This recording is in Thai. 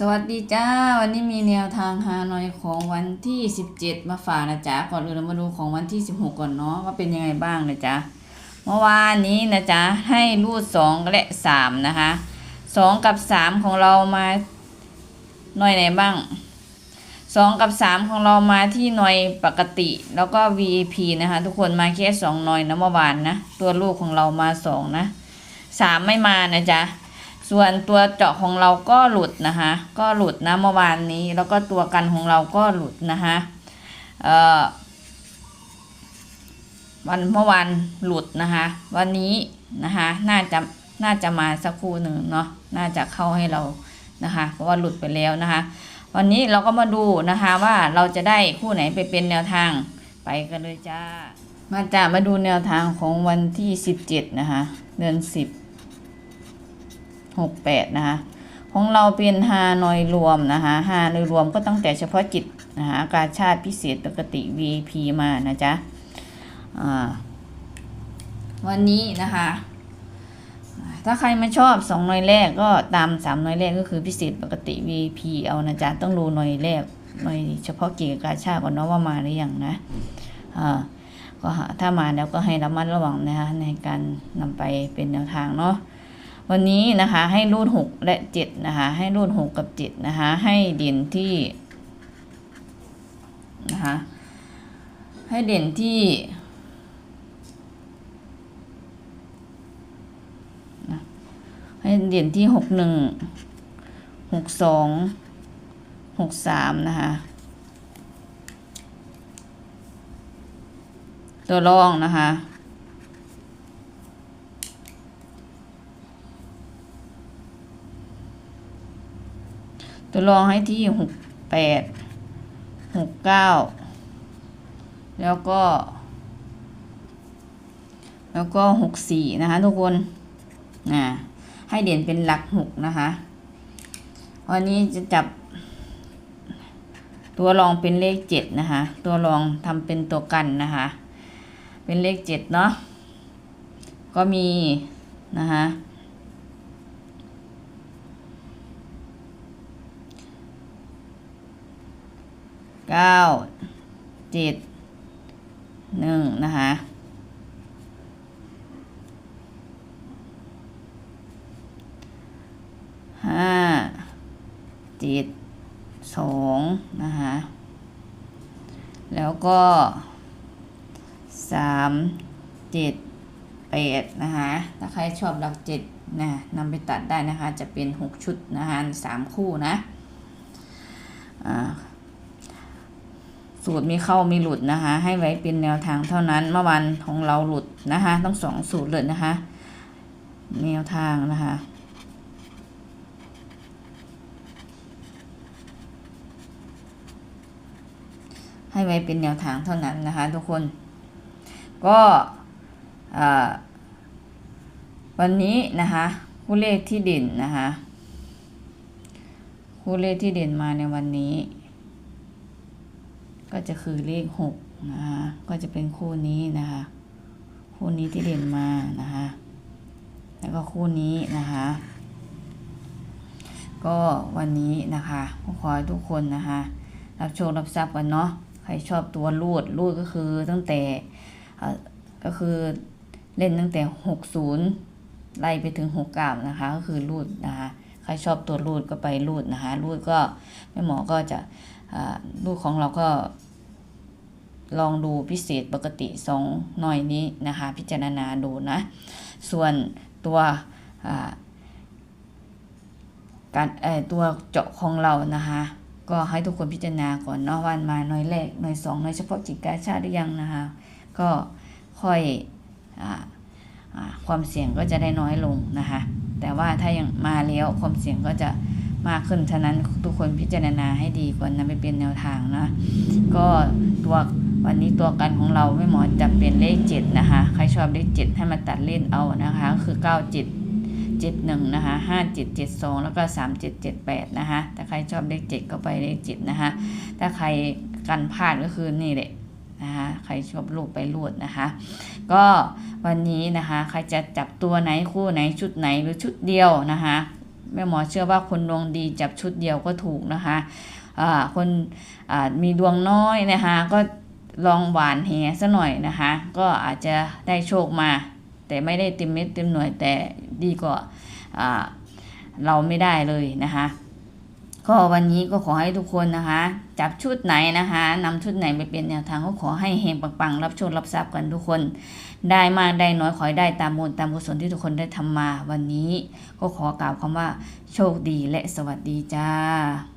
สวัสดีจ้า วันนี้มีแนวทางฮานอยของวันที่ 17 มาฝากนะจ๊ะ ก่อนอื่นเรามาดูของวันที่ 16 ก่อนเนาะว่าเป็นยังไงบ้างนะจ๊ะเมื่อวานนี้นะจ๊ะให้รูด 2 และ 3 นะคะ 2 กับ 3 ของเรามาหน่อยไหนบ้าง 2 กับ 3 ของเรามาที่หน่อยปกติแล้วก็ VIP นะคะ ทุกคนมาแค่2หน่อยนะเมื่อวานนะ ตัวลูกของเรามา 2 นะ 3 ไม่มานะจ๊ะ ส่วนตัวเจาะของเราก็หลุดนะคะ ก็หลุดนะเมื่อวานนี้ แล้วก็ตัวกันของเราก็หลุดนะคะเอ่อวันเมื่อวานหลุดนะคะ วันนี้นะคะน่าจะน่าจะมาสักครู่หนึ่งเนาะน่าจะเข้าให้เรานะคะ เพราะว่าหลุดไปแล้วนะคะ วันนี้เราก็มาดูนะคะว่าเราจะได้คู่ไหนไปเป็นแนวทางไปกันเลยจ้า มาจ้ามาดูแนวทางของวันที่สิบเจ็ดนะคะ เดือนสิบ หกแปดนะคะของเราเป็นฮานอยรวมนะคะฮานอยรวมก็ตั้งแต่เฉพาะจิตนะคะกาชาติพิเศษปกติ VIP มานะจ๊ะวันนี้นะคะ ถ้าใครไม่ชอบสองหน่วยแรกก็ตามสามหน่วยแรกก็คือพิเศษปกติ VIP เอานะจ๊ะต้องดูหน่วยแรกหน่วยเฉพาะกิจกาชาติก่อนเนาะว่ามาหรือยังนะอ่าก็ถ้ามาแล้วก็ให้ระมัดระวังนะคะในการนำไปเป็นแนวทางเนาะ วันนี้นะคะให้รูดหกและเจ็ดนะคะ ให้รูดหกกับเจ็ดนะคะ ให้เด่นที่นะคะให้เด่นที่ให้เด่นที่หกหนึ่งหกสองหกสามนะคะ ตัวรองนะคะ ตัวรองให้ที่หกแปดหกเก้าแล้วก็ แล้วก็หกสี่นะคะทุกคนนะให้เด่นเป็นหลักหกนะคะวันนี้จะจับ ตัวรองเป็นเลขเจ็ดนะคะ ตัวรองทำเป็นตัวกันนะคะ เป็นเลขเจ็ดเนาะก็มีนะคะ เก้าเจ็ดหนึ่งนะคะห้าเจ็ดสองนะคะแล้วก็สามเจ็ดแปดนะคะถ้าใครชอบหลักเจ็ดนะนำไปตัดได้นะคะ จะเป็นหกชุดนะคะสามคู่นะอ่า สูตรมีเข้ามีหลุดนะคะ ให้ไว้เป็นแนวทางเท่านั้นเมื่อวานของเราหลุดนะคะต้องสองสูตรเลยนะคะแนวทางนะคะให้ไว้เป็นแนวทางเท่านั้นนะคะ ทุกคน ก็วันนี้นะคะคู่เลขที่เด่นนะคะคู่เลขที่เด่นมาในวันนี้ ก็จะคือเลขหกนะคะก็จะเป็นคู่นี้นะคะคู่นี้ที่เด่นมานะคะแล้วก็คู่นี้นะคะก็วันนี้นะคะขอให้ทุกคนนะคะ รับโชครับทรัพย์กันเนาะใครชอบตัวรูดรูดก็คือตั้งแต่ก็คือเล่นตั้งแต่หกศูนย์ไล่ไปถึงหกเก้านะคะ ก็คือรูดนะคะ ใครชอบตัวรูดก็ไปรูดนะคะ รูดก็แม่หมอก็จะ ลูกของเราก็ลองดูพิเศษปกติสองหน่อยนี้นะคะ พิจารณาดูนะ ส่วนตัวการตัวเจาะของเรานะคะก็ให้ทุกคนพิจารณาก่อนเนาะวันมาหน่อยแรกหน่อยสองหน่อยเฉพาะจิตกาชาติหรือยังนะคะ ก็ค่อยออความเสี่ยงก็จะได้น้อยลงนะคะ แต่ว่าถ้ายังมาแล้วความเสี่ยงก็จะ มากขึ้น ฉะนั้นทุกคนพิจารณาให้ดีก่อนนำไปเป็นแนวทางนะ ก็ตัววันนี้ตัวกันของเราไม่หมอจะเป็นเลขเจ็ดนะคะ ใครชอบเลขเจ็ดให้มาตัดเล่นเอานะคะ คือเก้าเจ็ดเจ็ดหนึ่งนะคะห้าเจ็ดเจ็ดสองแล้วก็สามเจ็ดเจ็ดแปดนะคะถ้าใครชอบเลขเจ็ดก็ไปเลขเจ็ดนะคะถ้าใครกันพลาดก็คือนี่แหละนะคะใครชอบลูกไปลูดนะคะ ก็วันนี้นะคะ ใครจะจับตัวไหนคู่ไหนชุดไหนหรือชุดเดียวนะคะ แม่หมอเชื่อว่าคนดวงดีจับชุดเดียวก็ถูกนะคะอ่าคนอ่ามีดวงน้อยนะคะก็ลองหวานแหซะหน่อยนะคะ ก็อาจจะได้โชคมา แต่ไม่ได้เต็มเม็ดเต็มหน่วยแต่ดีกว่าอ่าเราไม่ได้เลยนะคะ ก็วันนี้ก็ขอให้ทุกคนนะคะ จับชุดไหนนะคะนำชุดไหนไปเป็นแนวทางก็ขอให้เฮงปังๆ รับโชครับทรัพย์กันทุกคน ได้มากได้น้อยขอให้ได้ตามบุญตามกุศลที่ทุกคนได้ทำมาวันนี้ ก็ขอกล่าวคำว่าโชคดีและสวัสดีจ้า